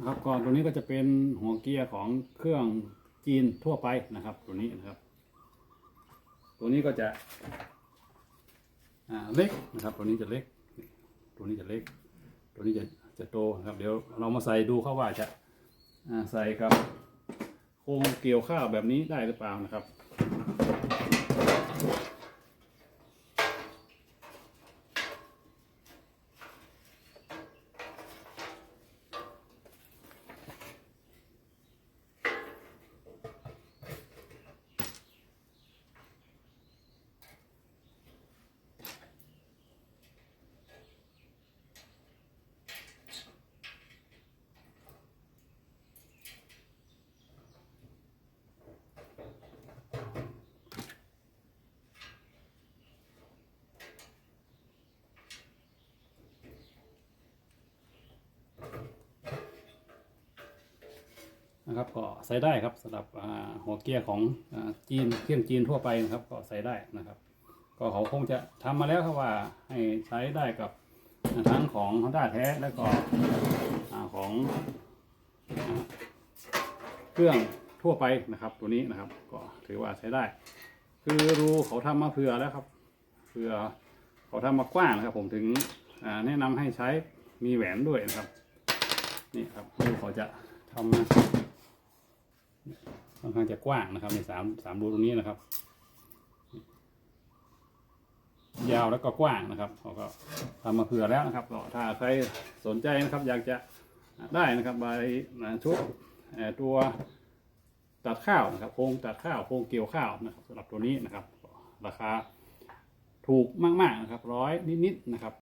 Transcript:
นะครับก่อนตัวนี้ก็จะเป็นหัวเกียร์ของเครื่องจีนทั่วไปนะครับ ตัวนี้นะครับ ตัวนี้ก็จะเล็กนะครับ ตัวนี้จะเล็ก ตัวนี้จะเล็ก ตัวนี้จะจะโตนะครับ เดี๋ยวเรามาใส่ดูเข้าว่าจะใส่กับ โครงเกี่ยวข้าวแบบนี้ได้หรือเปล่านะครับ นะครับ ก็ใส่ได้ครับสำหรับหัวเกียร์ของอจีนเครื่องจีนทั่วไปนะครับ ก็ใส่ได้นะครับ ก็เขาคงจะทำมาแล้วครับว่าให้ใช้ได้กับทั้งของ Honda แท้และก็ของอเครื่องทั่วไปนะครับ ตัวนี้นะครับ ก็ถือว่าใช้ได้ คือรูเขาทำมาเผื่อแล้วครับเผื่อเขาทำมากว้างนะครับ ผมถึงแนะนำให้ใช้มีแหวนด้วยนะครับ นี่ครับรูเขาจะทำมา ค่อนข้างจะกว้างนะครับในสามสามรูตรงนี้นะครับ ยาวแล้วก็กว้างนะครับเขาก็ทำมาเผื่อแล้วนะครับก็ถ้าใครสนใจนะครับ อยากจะได้นะครับใบชุดตัวตัดข้าวนะครับโครงตัดข้าวโครงเกี่ยวข้าวนะครับสำหรับตัวนี้นะครับ ราคาถูกมากๆนะครับร้อยนิดๆนะครับ